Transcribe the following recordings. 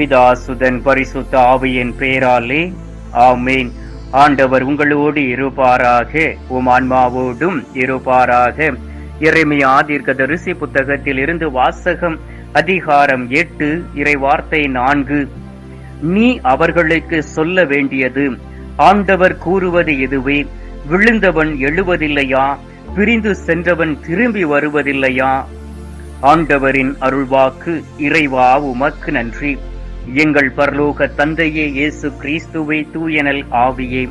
பிதாசுதன் பரிசுத்த ஆவியின் பேராலே. ஆமேன். ஆண்டவர் உங்களோடு இருப்பாராக. உம் ஆன்மாவோடும் இருப்பாராக. இறைமையா தீர்க்கதரிசி புத்தகத்தில் இருந்து வாசகம் அதிகாரம் எட்டு இறை வார்த்தை நான்கு. நீ அவர்களுக்கு சொல்ல வேண்டியது ஆண்டவர் கூறுவது எதுவே? விழுந்தவன் எழுவதில்லையா? பிரிந்து சென்றவன் திரும்பி வருவதில்லையா? ஆண்டவரின் அருள்வாக்கு இறைவா உமக்கு நன்றி. எங்கள் பரலோக தந்தையே இயேசு கிறிஸ்துவை தூயனல் ஆவியே.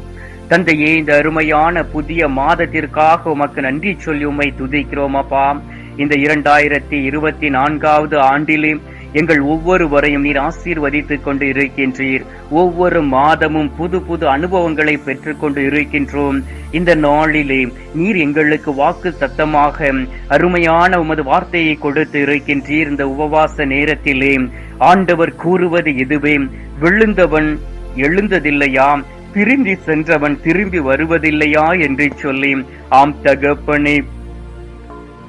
தந்தையே இந்த அருமையான புதிய மாதத்திற்காக உமக்கு நன்றி சொல்லி உம்மை துதிக்கிறோம் அப்பா. இந்த இரண்டாயிரத்தி இருபத்தி நான்காவது ஆண்டிலே எங்கள் ஒவ்வொருவரையும் நீர் ஆசீர்வதித்துக் கொண்டு இருக்கின்றீர். ஒவ்வொரு மாதமும் புது புது அனுபவங்களை பெற்றுக்கொண்டு இருக்கின்றோம். இந்த நாளிலே நீர் எங்களுக்கு வாக்கு சத்தமாக அருமையான உமது வார்த்தையை கொடுத்து இருக்கின்றீர். இந்த உபவாச நேரத்திலே ஆண்டவர் கூறுவது இதுவே விழுந்தவன் எழுந்ததில்லையா? திரும்பி சென்றவன் திரும்பி வருவதில்லையா என்று சொல்லி ஆம் தகப்பனே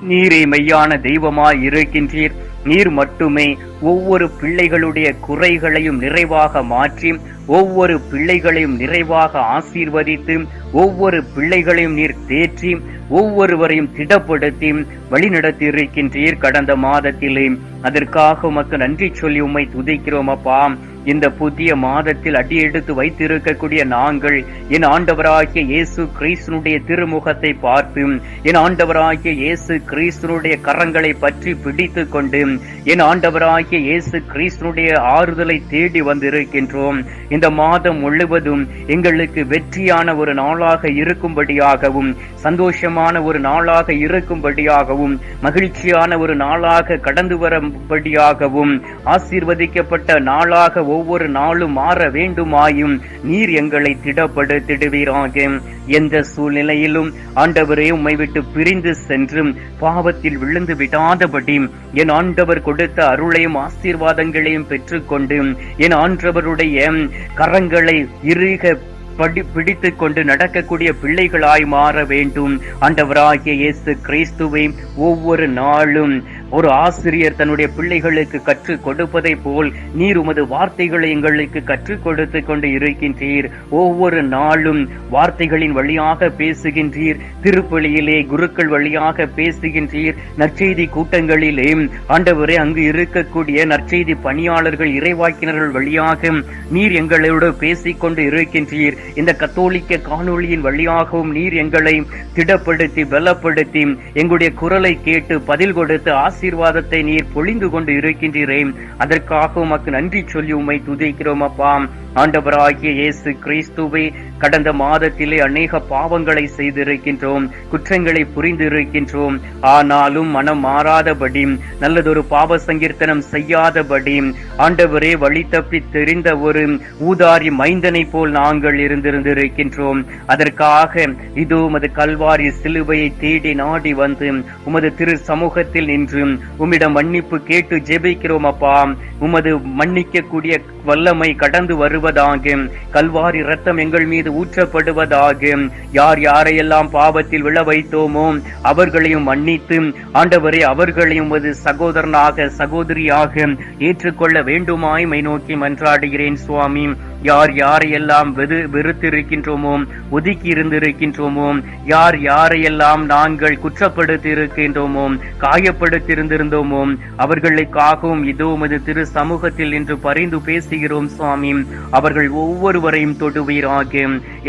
நீரே மெய்யான தெய்வமாய் இருக்கின்றீர். நீர் மட்டுமே ஒவ்வொரு பிள்ளைகளுடைய குறைகளையும் நிறைவாக மாற்றி ஒவ்வொரு பிள்ளைகளையும் நிறைவாக ஆசீர்வதித்து ஒவ்வொரு பிள்ளைகளையும் நீர் தேற்றி ஒவ்வொருவரையும் திடப்படுத்தி வழிநடத்தி இருக்கின்றீர் கடந்த மாதத்திலே. அதற்காக உமக்கு நன்றி சொல்லி உம்மை துதிக்கிறோம் அப்பா. இந்த புதிய மாதத்தில் அடியெடுத்து வைத்திருக்கக்கூடிய நாங்கள் என் ஆண்டவராகிய இயேசு கிறிஸ்தனுடைய திருமுகத்தை பார்த்து என் ஆண்டவராகிய இயேசு கிறிஸ்தனுடைய கரங்களை பற்றி பிடித்து கொண்டு என் ஆண்டவராகிய இயேசு கிறிஸ்தனுடைய ஆறுதலை தேடி வந்திருக்கின்றோம். இந்த மாதம் முழுவதும் எங்களுக்கு வெற்றியான ஒரு நாளாக இருக்கும்படியாகவும் சந்தோஷமான ஒரு நாளாக இருக்கும்படியாகவும் மகிழ்ச்சியான ஒரு நாளாக கடந்து வரும்படியாகவும் ஆசீர்வதிக்கப்பட்ட நாளாக ஒவ்வொரு நாளும் மாற வேண்டுமாயும் நீர் எங்களை திடப்படுத்திடுவீராக எந்த சூழ்நிலையிலும் ஆண்டவரே உம்மை விட்டு பிரிந்து சென்றும் பாவத்தில் விழுந்து விடாதபடி என் ஆண்டவர் கொடுத்த அருளையும் ஆசீர்வாதங்களையும் பெற்றுக்கொண்டு என் ஆண்டவருடைய கரங்களை இறுக படி பிடித்துக் கொண்டு நடக்கக்கூடிய பிள்ளைகளாய் மாற வேண்டும். ஆண்டவராகிய இயேசு கிறிஸ்துவை ஒவ்வொரு நாளும் ஒரு ஆசிரியர் தன்னுடைய பிள்ளைகளுக்கு கற்றுக் கொடுப்பதை போல் நீர் உமது வார்த்தைகளை எங்களுக்கு கற்றுக் கொடுத்து கொண்டு இருக்கின்றீர். ஒவ்வொரு நாளும் வார்த்தைகளின் வழியாக பேசுகின்றீர். திருப்பலியிலே குருக்கள் வழியாக பேசுகின்றீர். நற்செய்தி கூட்டங்களிலே ஆண்டவரே அங்கு இருக்கக்கூடிய நற்செய்தி பணியாளர்கள் இறைவாக்கினர்கள் வழியாக நீர் எங்களோடு பேசிக் கொண்டு இருக்கின்றீர். இந்த கத்தோலிக்க காணொளியின் வழியாகவும் நீர் எங்களை திடப்படுத்தி பலப்படுத்தி எங்களுடைய குரலை கேட்டு பதில் கொடுத்து ஆசீர்வாதத்தை நீர் பொழிந்து கொண்டு இருக்கின்றீரே. அதற்காக உமக்கு நன்றி சொல்லி உம்மை துதிக்கிறோம் அப்பா. ஆண்டவராகிய இயேசு கிறிஸ்துவை கடந்த மாதத்திலே அநேக பாவங்களை செய்திருக்கின்றோம் குற்றங்களை புரிந்திருக்கின்றோம். ஆனாலும் மனம் மாறாதபடி நல்லதொரு பாவ சங்கீர்த்தனம் செய்யாதபடி ஆண்டவரே வழி தப்பி தெரிந்த ஒரு ஊதாரி மைந்தனை போல் நாங்கள் இருந்திருந்திருக்கின்றோம். அதற்காக இதோ உமது கல்வாரி சிலுவையை தேடி நாடி வந்து உமது திரு சமூகத்தில் நின்று உம்மிடம் மன்னிப்பு கேட்டு ஜெபிக்கிறோம் அப்பா. உமது மன்னிக்கக்கூடிய வல்லமை கடந்து வருவதாக கல்வாரி ரத்தம் எங்கள் மீது ஊற்றப்படுவதாக யார் யாரையெல்லாம் பாவத்தில் விழ வைத்தோமோ அவர்களையும் மன்னித்து ஆண்டவரே அவர்களையும் உமது சகோதரனாக சகோதரியாக ஏற்றுக்கொள்ள வேண்டுமாய் மை நோக்கி மன்றாடுகிறேன் சுவாமி. யார் யாரையெல்லாம் வெறு வெறுத்திருக்கின்றோமோ ஒதுக்கி இருந்திருக்கின்றோமோ யார் யாரையெல்லாம் நாங்கள் குற்றப்படுத்தி இருக்கின்றோமோ காயப்படுத்தியிருந்திருந்தோமோ அவர்களுக்காகவும் இதோ உமது திரு சமூகத்தில் இன்று பரிந்து பேசுகிறோம் சுவாமி. அவர்கள் ஒவ்வொருவரையும் தொடுவீராக.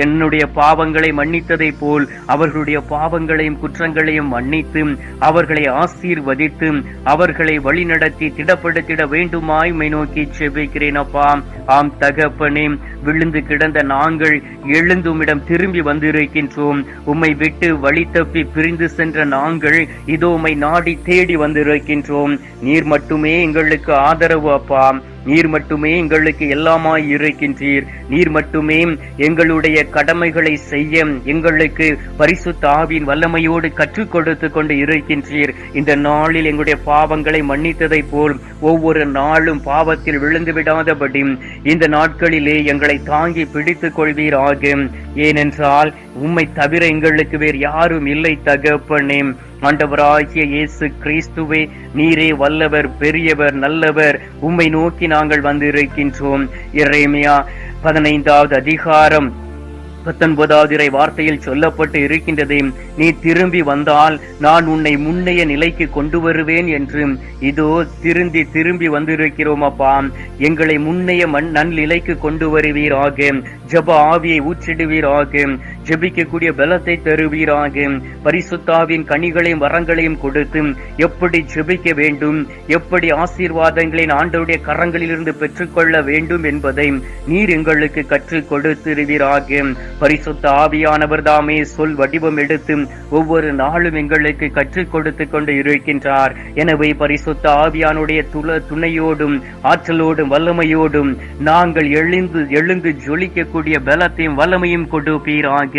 என்னுடைய பாவங்களை மன்னித்ததை போல் அவர்களுடைய பாவங்களையும் குற்றங்களையும் மன்னித்து அவர்களை ஆசீர்வதித்து அவர்களை வழிநடத்தி திடப்படுத்திட வேண்டுமாய் மை நோக்கி செபிக்கிறேன் அப்பா. ஆம் தகப்பனே விழுந்து கிடந்த நாங்கள் எழுந்துமிடம் திரும்பி வந்திருக்கின்றோம். உம்மை விட்டு வழி தப்பி பிரிந்து சென்ற நாங்கள் இதோ உம்மை நாடி தேடி வந்திருக்கின்றோம். நீர் மட்டுமே எங்களுக்கு ஆதரவு அப்பா. நீர் மட்டுமே எங்களுக்கு எல்லாமாய் இருக்கின்றீர். நீர் மட்டுமே எங்களுடைய கடமைகளை செய்ய எங்களுக்கு பரிசுத்த ஆவின் வல்லமையோடு கற்றுக் கொடுத்து கொண்டு இருக்கின்றீர். இந்த நாளில் எங்களுடைய பாவங்களை மன்னித்ததை போல் ஒவ்வொரு நாளும் பாவத்தில் விழுந்து விடாதபடி இந்த நாட்களிலே எங்களை தாங்கி பிடித்துக் கொள்வீராக. ஏனென்றால் உம்மை தவிர எங்களுக்கு வேறு யாரும் இல்லை தகப்பனே. ஆண்டவராகிய இயேசு கிறிஸ்துவே நீரே வல்லவர் பெரியவர் நல்லவர். உம்மை நோக்கி நாங்கள் வந்திருக்கின்றோம். இறைமையா பதினைந்தாவது அதிகாரம் பத்தொன்பதாவது இறை வார்த்தையில் சொல்லப்பட்டு இருக்கின்றது. நீ திரும்பி வந்தால் நான் உன்னை முன்னைய நிலைக்கு கொண்டு வருவேன் என்று. இதோ திருந்தி திரும்பி வந்திருக்கிறோம் அப்பா. எங்களை முன்னைய மண் நன்னிலைக்கு கொண்டு வருவீராக. ஜப ஆவியை ஊற்றிடுவீராக. ஜெபிக்கக்கூடிய பலத்தை தருவீராக. பரிசுத்தாவின் கனிகளையும் வரங்களையும் கொடுத்து எப்படி ஜெபிக்க வேண்டும் எப்படி ஆசீர்வாதங்களின் ஆண்டவுடைய கரங்களிலிருந்து பெற்றுக்கொள்ள வேண்டும் என்பதை நீர் எங்களுக்கு கற்றுக் கொடுத்திருவீராக. பரிசுத்த ஆவியானவர் தாமே சொல் வடிவம் எடுத்து ஒவ்வொரு நாளும் எங்களுக்கு கற்றுக் கொடுத்து கொண்டு இருக்கின்றார். எனவே பரிசுத்த ஆவியானுடைய துள துணையோடும் ஆற்றலோடும் வல்லமையோடும் நாங்கள் எழுந்து எழுந்து ஜொலிக்கக்கூடிய பலத்தையும் வல்லமையும் கொடுப்பீராக.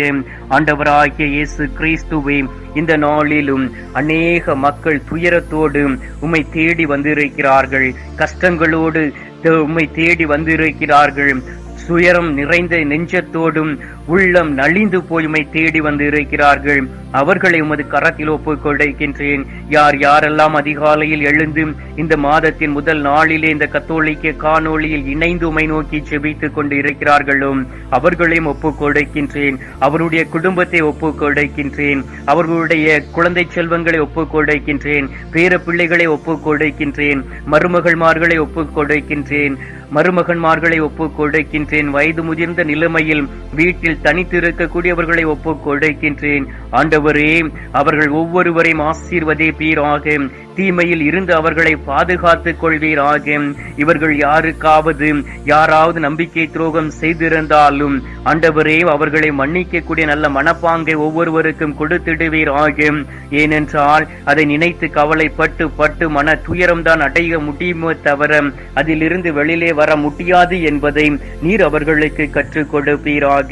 ஆண்டவராகிய இயேசு கிறிஸ்துவே இந்த நாளிலும் அநேக மக்கள் துயரத்தோடு உம்மை தேடி வந்திருக்கிறார்கள். கஷ்டங்களோடு உம்மை தேடி வந்திருக்கிறார்கள். சுயரம் நிறைந்த நெஞ்சத்தோடும் உள்ளம் நலிந்து போய்மை தேடி வந்து இருக்கிறார்கள் அவர்களை உமது கரத்தில் ஒப்புக்கொள்கின்றேன் யார் யாரெல்லாம் அதிகாலையில் எழுந்து இந்த மாதத்தின் முதல் நாளிலே இந்த கத்தோலிக்க காணொளியில் இணைந்து உமை நோக்கி செபித்துக் கொண்டு இருக்கிறார்களோ அவர்களையும் ஒப்புக்கொடுக்கின்றேன் அவருடைய குடும்பத்தை ஒப்புக்கொடுக்கின்றேன் அவர்களுடைய குழந்தை செல்வங்களை ஒப்புக்கொடுக்கின்றேன் பேர பிள்ளைகளை ஒப்புக்கொடுக்கின்றேன் மருமகள்மார்களை ஒப்புக்கொடுக்கின்றேன் மருமகன்மார்களை ஒப்புக்கொடுக்கின்றேன் வயது முதிர்ந்த நிலைமையில் வீட்டில் தனித்திருக்கக்கூடியவர்களை ஒப்புக் கொடுக்கின்றேன் ஆண்டவரே அவர்கள் ஒவ்வொருவரையும் ஆசீர்வதிப்பீராக தீமையில் இருந்து அவர்களை பாதுகாத்துக் கொள்வீராக. இவர்கள் யாருக்காவது யாராவது நம்பிக்கை துரோகம் செய்திருந்தாலும் ஆண்டவரே அவர்களை மன்னிக்கக்கூடிய நல்ல மனப்பாங்கை ஒவ்வொருவருக்கும் கொடுத்திடுவீராக. ஏனென்றால் அதை நினைத்து கவலைப்பட்டு பட்டு மன துயரம் தான் அடைய முடியுமோ தவிர அதிலிருந்து வெளியிலே வர முடியாது என்பதை நீர் அவர்களுக்கு கற்றுக் கொடுப்பீராக.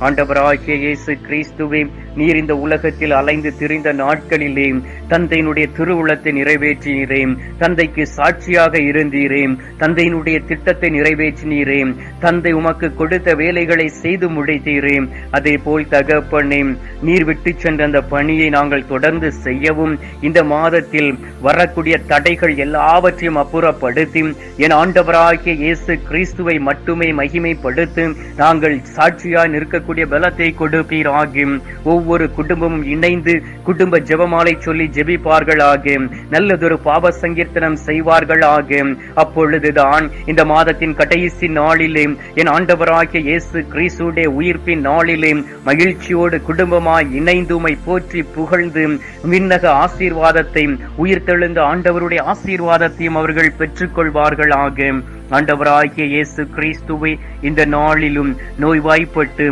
ஆண்டவராகிய இயேசு கிறிஸ்துவே நீர் இந்த உலகத்தில் அலைந்து திரிந்த நாட்களிலே தந்தையினுடைய திருவுளத்தை நிறைவேற்றினீரே தந்தைக்கு சாட்சியாக இருந்தீரே தந்தையினுடைய திட்டத்தை நிறைவேற்றினீரே தந்தை உமக்கு கொடுத்த வேலைகளை செய்து முடித்தீரே. அதே போல் தகப்பனே நீர் விட்டு சென்ற அந்த பணியை நாங்கள் தொடர்ந்து செய்யவும் இந்த மாதத்தில் வரக்கூடிய தடைகள் எல்லாவற்றையும் அப்புறப்படுத்தி என் ஆண்டவராகிய இயேசு கிறிஸ்துவை மட்டுமே மகிமைப்படுத்தும் நாங்கள் சாட்சியாய் இருக்கக்கூடிய பலத்தை கொடுப்பீராகும் ஒவ்வொரு குடும்பமும் இணைந்து குடும்ப ஜெபமாலை சொல்லி ஜெபிப்பார்களாக நல்லதொரு பாவ சங்கீர்த்தனம் செய்வார்களாக அப்பொழுதுதான் இந்த மாதத்தின் கடைசி நாளிலே என் ஆண்டவராகிய இயேசு கிறிஸ்துடைய உயிர்ப்பின் நாளிலே மகிழ்ச்சியோடு குடும்பமாய் இணைந்து போற்றி புகழ்ந்து விண்ணக ஆசீர்வாதத்தை உயிர்த்தெழுந்த ஆண்டவருடைய ஆசீர்வாதத்தையும் அவர்கள் பெற்றுக்கொள்வார்களாக ஆண்டவராகிய இயேசு கிறிஸ்துவை இந்த நாளிலும் நோய்வாய்ப்பட்டு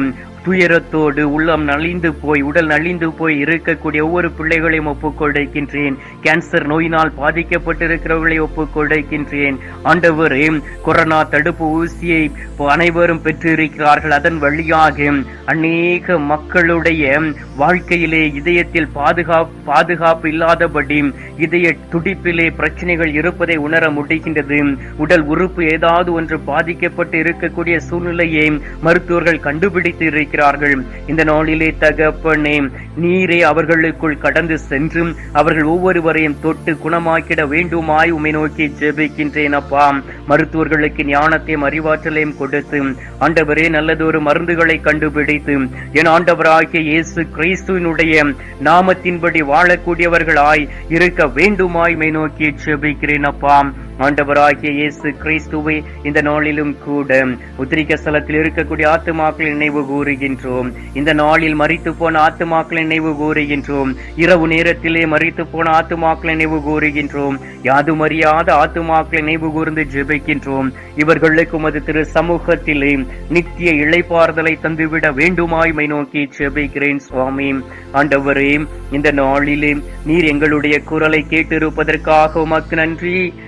துயரத்தோடு உள்ளம் நலிந்து போய் உடல் நலிந்து போய் இருக்கக்கூடிய ஒவ்வொரு பிள்ளைகளையும் ஒப்புக்கொடுக்கின்றேன். கேன்சர் நோயினால் பாதிக்கப்பட்டிருக்கிறவர்களை ஒப்புக்கொடுக்கின்றேன். ஆண்டவரே கொரோனா தடுப்பு ஊசியை அனைவரும் பெற்றிருக்கிறார்கள். அதன் வழியாக அநேக மக்களுடைய வாழ்க்கையிலே இதயத்தில் பாதுகாப்பு பாதுகாப்பு இல்லாதபடி இதய துடிப்பிலே பிரச்சனைகள் இருப்பதை உணர முடிகின்றது. உடல் உறுப்பு ஏதாவது ஒன்று பாதிக்கப்பட்டு இருக்கக்கூடிய சூழ்நிலையை மருத்துவர்கள் கண்டுபிடித்து இருக்கிறார்கள் இந்த நாளிலே தகப்பனே நீரே அவர்களுக்குள் கடந்து சென்று அவர்கள் ஒவ்வொருவரையும் தொட்டு குணமாக்கிட வேண்டுமாய் உமை நோக்கி ஜெபிக்கின்றேன் அப்பா. மருத்துவர்களுக்கு ஞானத்தையும் அறிவாற்றலையும் கொடுத்து ஆண்டவரே நல்லதொரு மருந்துகளை கண்டுபிடித்து என் ஆண்டவராகிய இயேசு கிறிஸ்துவினுடைய நாமத்தின்படி வாழக்கூடியவர்களாய் இருக்க வேண்டுமாய் மை நோக்கி ஜெபிக்கிறேன் அப்பா. ஆண்டவராகிய இயேசு கிறிஸ்துவை இந்த நாளிலும் கூட உத்திரிக்க ஸ்தலத்தில் இருக்கக்கூடிய ஆத்துமாக்கள் நினைவு கூறுகின்றோம். இந்த நாளில் மறித்து போன ஆத்துமாக்கள் நினைவு கூறுகின்றோம். இரவு நேரத்திலே மறித்து போன ஆத்துமாக்கள் நினைவு கூறுகின்றோம். யாதும் அறியாத ஆத்துமாக்களை நினைவு கூர்ந்து ஜெபிக்கின்றோம். இவர்களுக்கு உமது திரு சமூகத்திலே நித்திய இழைப்பாறுதலை தந்துவிட வேண்டுமாய் மை நோக்கி ஜெபிக்கிறேன் சுவாமி. ஆண்டவரே இந்த நாளிலே நீர் எங்களுடைய குரலை கேட்டிருப்பதற்காக உமக்கு நன்றி.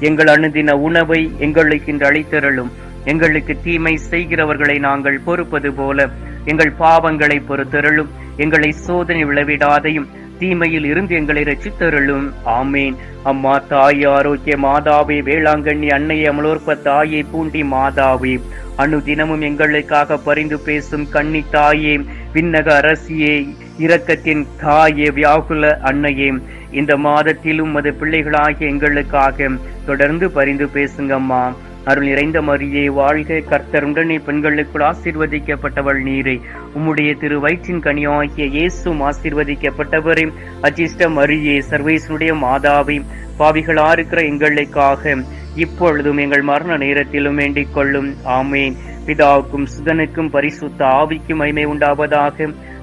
எங்கள் அணுதின உணவை எங்களுக்கு இன்று அளித்தருளும். எங்களுக்கு தீமை செய்கிறவர்களை நாங்கள் பொறுப்பது போல எங்கள் பாவங்களை பொறுத்தருளும். எங்களை சோதனை விளைவிடாதையும் தீமையில் இருந்து எங்களை ரசித்தருளும் ஆமேன். அம்மா தாய் ஆரோக்கிய மாதாவே வேளாங்கண்ணி அன்னை அமலோற்ப தாயே பூண்டி மாதாவே. அனுதினமும் எங்களுக்காக பரிந்து பேசும் கண்ணி தாயே விண்ணக அரசியே இரக்கத்தின் தாயே வியாகுல அன்னையே. இந்த மாதத்திலும் உமது பிள்ளைகளாகிய எங்களுக்காக தொடர்ந்து பரிந்து பேசுங்கம்மா. அருள் நிறைந்த மரியே வாழ்க கர்த்தர் உடனே பெண்களுக்குள் ஆசீர்வதிக்கப்பட்டவள் நீரை. உம்முடைய திரு வயிற்றின் கனியாகிய இயேசும் ஆசீர்வதிக்கப்பட்டவரே. அஜிஷ்ட மரியே சர்வேசனுடைய மாதாவை பாவிகளா இருக்கிற எங்களுக்காக இப்பொழுதும் எங்கள் மரண நேரத்திலும் வேண்டிக் கொள்ளும். ஆமேன். பிதாவுக்கும் சுதனுக்கும் பரிசுத்த ஆவிக்கும் மைமை உண்டாவதாக.